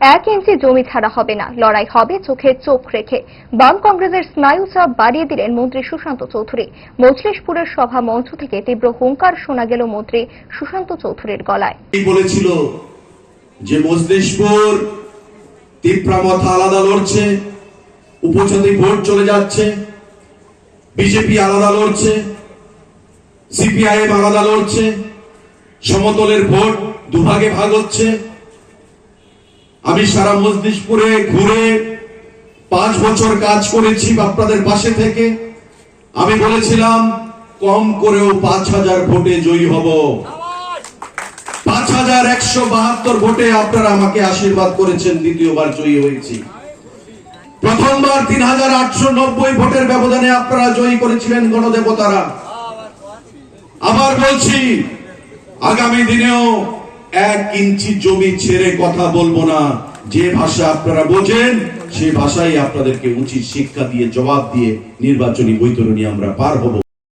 এক ইঞ্চি জমি ছাড়া হবে না। লড়াই হবে চোখে চোখ রেখে। বাম কংগ্রেসের স্নায়ু চাপ বাড়িয়ে দিলেন মন্ত্রী সুশান্ত চৌধুরী। মজলিশপুরের সভা মঞ্চ থেকে তীব্র হুঙ্কার শোনা গেল মন্ত্রী সুশান্ত চৌধুরীর গলায়। বলেছিল যে মজলিশপুর তিপ্রামথ আলাদা লড়ছে, উপজাতি ভোট চলে যাচ্ছে, বিজেপি আলাদা লড়ছে, সিপিআইএম আলাদা লড়ছে, সমতলের ভোট দুভাগে ভাগ হচ্ছে। আমি সারা মজলিশপুরে ঘুরে পাঁচ বছর কাজ করেছি আপনাদের পাশে থেকে। আমি বলেছিলাম, কম করেও পাঁচ হাজার ভোটে জয়ী হব। পাঁচ হাজার একশো বাহাত্তর ভোটে আপনারা আমাকে আশীর্বাদ করেছেন, দ্বিতীয়বার জয়ী হয়েছি। প্রথমবার তিন হাজার আটশো নব্বই ভোটের ব্যবধানে আপনারা জয়ী করেছিলেন গণদেবতারা। আবার বলছি, আগামী দিনেও এক ইঞ্চি জমি ছেড়ে কথা বলব না। যে ভাষা আপনারা বোঝেন, সে ভাষাই আপনাদেরকে উচিত শিক্ষা দিয়ে, জবাব দিয়ে নির্বাচনী বৈতরণী আমরা পার হব।